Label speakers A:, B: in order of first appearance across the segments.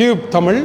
A: Tube Tamil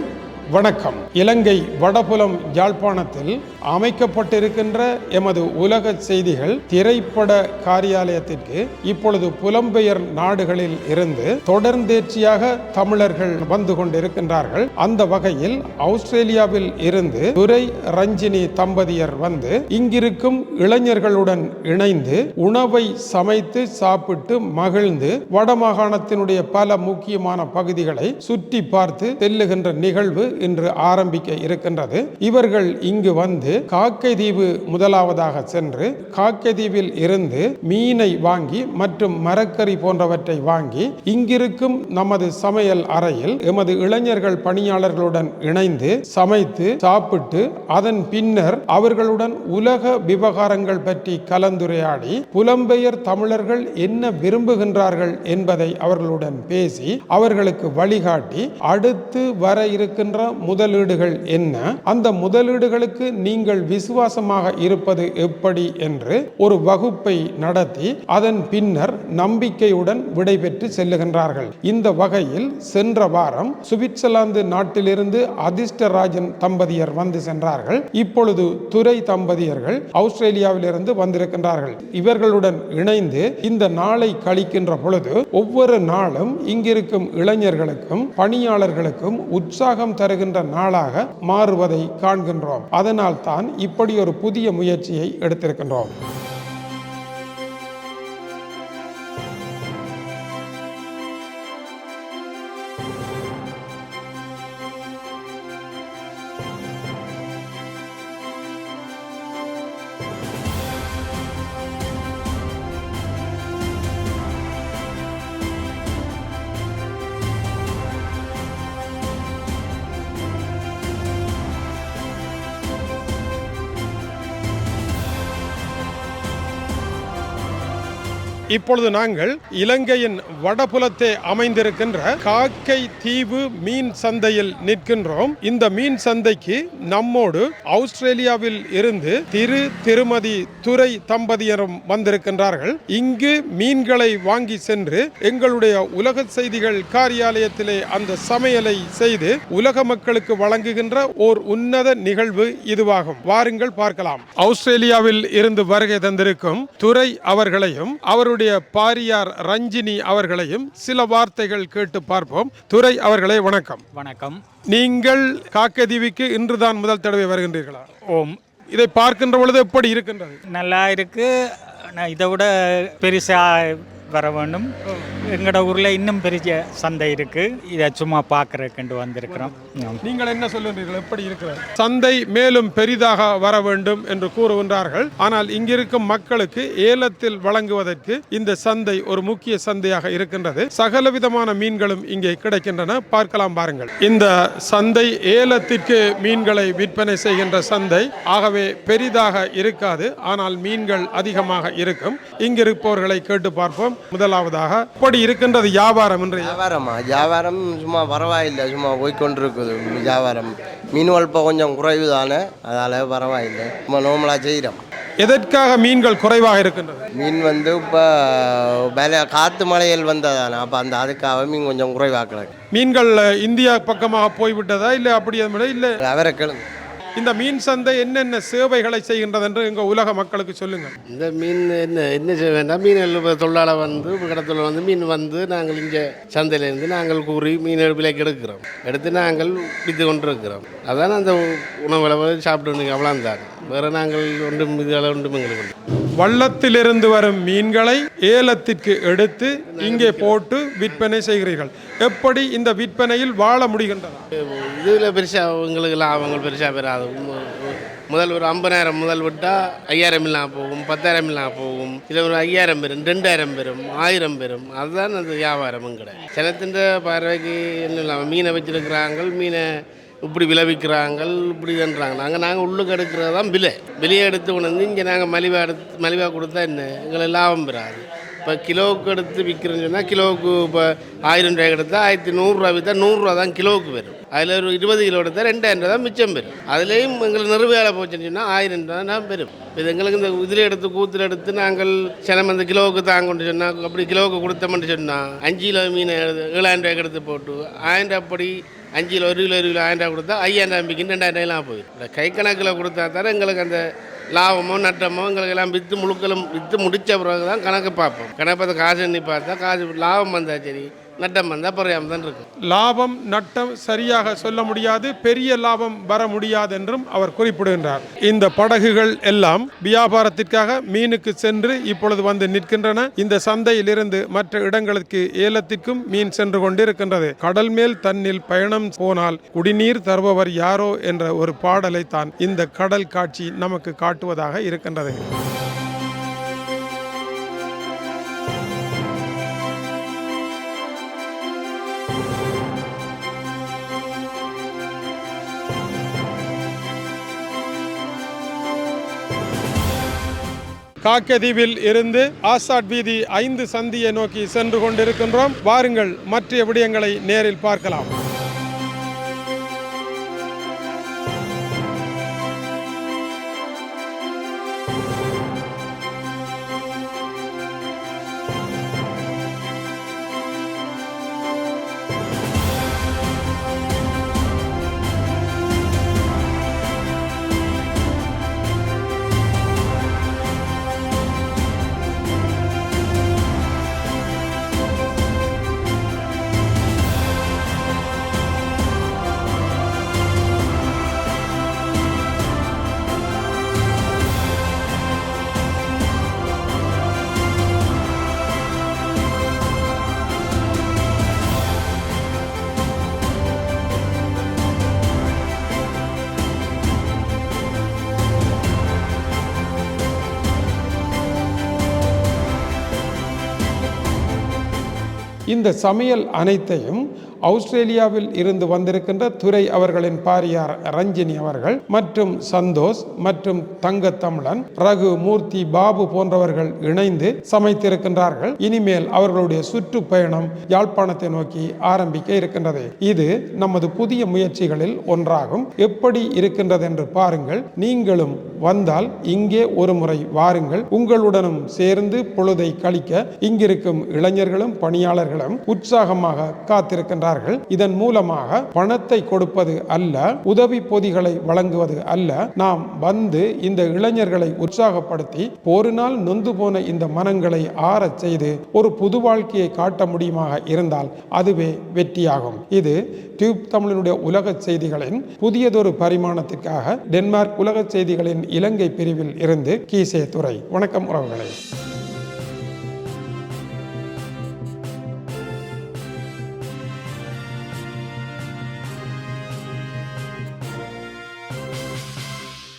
A: வணக்கம். இலங்கை வடபுலம் யாழ்ப்பாணத்தில் அமைக்கப்பட்டிருக்கின்ற எமது உலக செய்திகள் திரைப்பட காரியாலயத்திற்கு இப்பொழுது புலம்பெயர் நாடுகளில் இருந்து தொடர்ந்தேற்றியாக தமிழர்கள் வந்து கொண்டிருக்கின்றார்கள். அந்த வகையில் ஆஸ்திரேலியாவில் இருந்து துரை ரஞ்சினி தம்பதியர் வந்து இங்கிருக்கும் இளைஞர்களுடன் இணைந்து உணவை சமைத்து சாப்பிட்டு மகிழ்ந்து வடமாகாணத்தினுடைய பல முக்கியமான பகுதிகளை சுற்றி பார்த்து செல்லுகின்ற நிகழ்வு இன்று ஆரம்பிக்க இருக்கின்றது. இவர்கள் இங்கு வந்து காக்கை தீவு முதலாவதாக சென்று காக்கை தீவில் இருந்து மீனை வாங்கி மற்றும் மரக்கறி போன்றவற்றை வாங்கி இங்கிருக்கும் நமது சமையல் அறையில் எமது இளைஞர்கள் பணியாளர்களுடன் இணைந்து சமைத்து சாப்பிட்டு அதன் பின்னர் அவர்களுடன் உலக விவகாரங்கள் பற்றி கலந்துரையாடி புலம்பெயர் தமிழர்கள் என்ன விரும்புகின்றார்கள் என்பதை அவர்களுடன் பேசி அவர்களுக்கு வழிகாட்டி அடுத்து வர இருக்கின்ற முதலீடுகள் என்ன? அந்த முதலீடுகளுக்கு நீங்கள் விசுவாசமாக இருப்பது எப்படி என்று ஒரு வகுப்பை நடத்தி அதன் பின்னர் நம்பிக்கையுடன் விடைபெற்று செல்லுகின்றார்கள். இந்த வகையில் சென்ற வாரம் சுவிட்சர்லாந்து நாட்டிலிருந்து அதிர்ஷ்டராஜன் தம்பதியர் வந்து சென்றார்கள். இப்பொழுது துறை தம்பதியர்கள் ஆஸ்திரேலியாவிலிருந்து வந்திருக்கின்றார்கள். இவர்களுடன் இணைந்து இந்த நாளை கழிக்கின்ற பொழுது ஒவ்வொரு நாளும் இங்கிருக்கும் இளைஞர்களுக்கும் பணியாளர்களுக்கும் உற்சாகம் தருகின்ற நாளாக மாறுவதை காண்கின்றோம். அதனால் தான் இப்படி ஒரு புதிய முயற்சியை எடுத்திருக்கின்றோம். இப்பொழுது நாங்கள் இலங்கையின் வடபுலத்தை அமைந்திருக்கின்ற காக்கை தீவு மீன் சந்தையில் நிற்கின்றோம். இந்த மீன் சந்தைக்கு நம்மோடு ஆஸ்திரேலியாவில் இருந்து திரு திருமதி துரை தம்பதியரும் வந்திருக்கின்றார்கள். இங்கு மீன்களை வாங்கி சென்று எங்களுடைய உலக செய்திகள் காரியாலயத்திலே அந்த சமையலை செய்து உலக மக்களுக்கு வழங்குகின்ற ஓர் உன்னத நிகழ்வு இதுவாகும். வாருங்கள் பார்க்கலாம். ஆஸ்திரேலியாவில் இருந்து வருகை தந்திருக்கும் துறை அவர்களையும் அவருடைய பாரியார் ரஞ்சினி அவர்களையும் சில வார்த்தைகள் கேட்டு பார்ப்போம். துரை அவர்களே வணக்கம்.
B: வணக்கம்.
A: நீங்கள் காக்கதீவிக்கு இன்றுதான் முதல் தடவை வருகின்றீர்களா?
B: ஓம்.
A: இதை பார்க்கின்ற பொழுது எப்படி இருக்கின்றது?
B: நல்லா இருக்கு. நான் இதை விட பெருசாக வர வேண்டும் எங்களோட ஊரில் இன்னும் பெரிய சந்தை இருக்கு. இதை சும்மா பார்க்கறதுக்கு வந்திருக்கிறோம்.
A: நீங்கள் என்ன சொல்லுகிறீர்கள்? எப்படி இருக்கிறது? சந்தை மேலும் பெரிதாக வர வேண்டும் என்று கூறுகின்றார்கள். ஆனால் இங்கிருக்கும் மக்களுக்கு ஏலத்தில் வழங்குவதற்கு இந்த சந்தை ஒரு முக்கிய சந்தையாக இருக்கின்றது. சகல விதமான மீன்களும் இங்கே கிடைக்கின்றன. பார்க்கலாம் பாருங்கள். இந்த சந்தை ஏலத்திற்கு மீன்களை விற்பனை செய்கின்ற சந்தை ஆகவே பெரிதாக இருக்காது. ஆனால் மீன்கள் அதிகமாக இருக்கும். இங்கிருப்பவர்களை கேட்டு பார்ப்போம். முதலாவதாக இப்படி இருக்கின்றது வியாபாரம் என்று
C: வியாபாரமா? வியாபாரம் சும்மா பரவாயில்லை சும்மா போய்க்கொண்டிருக்குது. வியாபாரம். மீன் வளர்ப்ப கொஞ்சம் குறைவு தானே அதால் பரவாயில்லை. சும்மா நோமலாக செய்கிறோம்
A: எதற்காக மீன்கள் குறைவாக இருக்கின்றது?
C: மீன் வந்து இப்போ விலை காற்று மலையில் வந்ததானே அப்போ அந்த அதுக்காக மீன் கொஞ்சம் குறைவாக்குறாங்க.
A: மீன்கள் இந்தியா பக்கமாக போய்விட்டதா? இல்லை அப்படி இல்லை?
C: அவரை கிழங்கு
A: இந்த மீன் சந்தை என்னென்ன சேவைகளை செய்கின்றது என்று எங்கள் உலக மக்களுக்கு சொல்லுங்கள்
D: இந்த மீன் என்ன என்ன செய்ய வேண்டாம். மீன் தொழிலாளர் வந்து கடத்தில் வந்து மீன் வந்து நாங்கள் இங்கே சந்தையிலேருந்து நாங்கள் கூறி மீன் விலைக்கு எடுக்கிறோம். எடுத்து நாங்கள் விற்று கொண்டு இருக்கிறோம் அதான் அந்த உணவுகளை சாப்பிட்டு அவ்வளோந்தான் வேறு நாங்கள் ஒன்றும் இதில் ஒன்றும் எங்களுக்கு
A: வள்ளத்திலிருந்து வரும் மீன்களை ஏலத்திற்கு எடுத்து இங்கே போட்டு விற்பனை செய்கிறீர்கள். எப்படி இந்த விற்பனையில் வாழ முடிகின்றதா?
D: இதில் பெருசாக எங்களுக்கு லாபங்கள் பெருசாக பெறாது. முதல் ஒரு ஐம்பதாயிரம் முதல் விட்டால் ஐயாயிரம் இல்லாமல் போகும் பத்தாயிரம் இல்லாமல் போகும். இதில் ஒரு ஐயாயிரம் பெறும் ரெண்டாயிரம் பெறும் ஆயிரம் பெறும். அதுதான் அந்த வியாபாரம் கிடையாது ஜனத்தின் பார்வைக்கு என்ன இல்லாமல் மீனை வச்சிருக்கிறாங்க மீனை இப்படி விளைவிக்கிறாங்க இப்படி என்றாங்க. நாங்கள் நாங்கள் உள்ளுக்கு எடுக்கிறது தான் விலை. வெளியே எடுத்து கொண்டு வந்து இங்கே நாங்கள் மலிவாக எடுத்து மலிவாக கொடுத்தா என்ன? எங்களை லாபம் பெறாது. இப்போ கிலோவுக்கு எடுத்து விற்கிறேன்னு சொன்னால் கிலோவுக்கு இப்போ ஆயிரம் ரூபாய்க்கு எடுத்தால் ஆயிரத்தி நூறுரூவா விற்றா நூறுரூவா தான் கிலோவுக்கு வரும். அதில் ஒரு இருபது கிலோ எடுத்தால் ரெண்டாயிரம் ரூபா தான் மிச்சம் பெறும். அதுலேயும் எங்களுக்கு நிறுவேலை போச்சுன்னு சொன்னால் ஆயிரம் ரூபா தான் பெறும். இது எங்களுக்கு இந்த இதில் எடுத்து கூத்தில் எடுத்து நாங்கள் சினம் அந்த கிலோவுக்கு தாங்கன்னு சொன்னால் அப்படி கிலோவுக்கு கொடுத்தோம்னு சொன்னால் அஞ்சு கிலோ மீனை ஏழாயிரம் ரூபாய்க்கு எடுத்து போட்டு ஆயிரம் ரூபாய் அப்படி அஞ்சு கிலோ ஒரு கிலோ ஒரு கிலோ ஆயிரம் ரூபா கொடுத்தா ஐயாயிரம் ரூபாய்க்கு ரெண்டாயிரம் ரூபாய்லாம் போயிடும் இல்லை கை கணக்கில் கொடுத்தா தர எங்களுக்கு அந்த லாபமோ நட்டமோ எங்களுக்கு எல்லாம் விற்று முழுக்கலும் விற்று முடித்த பிறகு தான் கணக்கு பார்ப்போம். கணக்கு பார்த்து காசு எண்ணி பார்த்தா காசு லாபம் வந்தால் சரி. நட்டம் வந்தால் குறையாமல் தான் இருக்கும்
A: லாபம் நட்டம் சரியாக சொல்ல முடியாது பெரிய லாபம் வர முடியாது என்றும் அவர் குறிப்பிடுகின்றார். இந்த படகுகள் எல்லாம் வியாபாரத்திற்காக மீனுக்கு சென்று இப்பொழுது வந்து நிற்கின்றன. இந்த சந்தையிலிருந்து மற்ற இடங்களுக்கு ஏலத்திற்கும் மீன் சென்று கொண்டிருக்கின்றது. கடல் மேல் தன்னில் பயணம் போனால் குடிநீர் தருபவர் யாரோ என்ற ஒரு பாடலை தான் இந்த கடல் காட்சி நமக்கு காட்டுவதாக இருக்கின்றது. காக்கதீவில் இருந்து ஆசாட் வீதி ஐந்து சந்தியை நோக்கி சென்று கொண்டிருக்கின்றோம். வாருங்கள் மற்ற விடயங்களை நேரில் பார்க்கலாம். இந்த சமையல் அனைத்தையும் ஆஸ்திரேலியாவில் இருந்து வந்திருக்கின்ற துரை அவர்களின் பாரியார் ரஞ்சினி அவர்கள் மற்றும் சந்தோஷ் மற்றும் தங்கத்தமிழன் ரகு மூர்த்தி பாபு போன்றவர்கள் இணைந்து சமைத்திருக்கின்றார்கள். இனிமேல் அவர்களுடைய சுற்றுப்பயணம் யாழ்ப்பாணத்தை நோக்கி ஆரம்பிக்க இருக்கின்றது. இது நமது புதிய முயற்சிகளில் ஒன்றாகும். எப்படி இருக்கின்றது என்று பாருங்கள். நீங்களும் வந்தால் இங்கே ஒரு முறை வாருங்கள். உங்களுடனும் சேர்ந்து பொழுதை கழிக்க இங்கிருக்கும் இளைஞர்களும் பணியாளர்களும் உற்சாகமாக காத்திருக்கின்றார்கள் இதன் மூலமாக பணத்தை கொடுப்பது அல்ல உதவி பொதிகளை வழங்குவது அல்ல. நாம் வந்து இந்த இளைஞர்களை உற்சாகப்படுத்தி ஒரு நாள் நொந்து போன இந்த மனங்களை ஆறச் செய்து ஒரு புது வாழ்க்கையை காட்ட முடியுமாக இருந்தால் அதுவே வெற்றியாகும். இது டியூப் தமிழனுடைய உலக செய்திகளின் புதியதொரு பரிமாணத்திற்காக டென்மார்க் உலக செய்திகளின் இலங்கை பிரிவில் இருந்து கீசே துறை வணக்கம் உறவுகளை.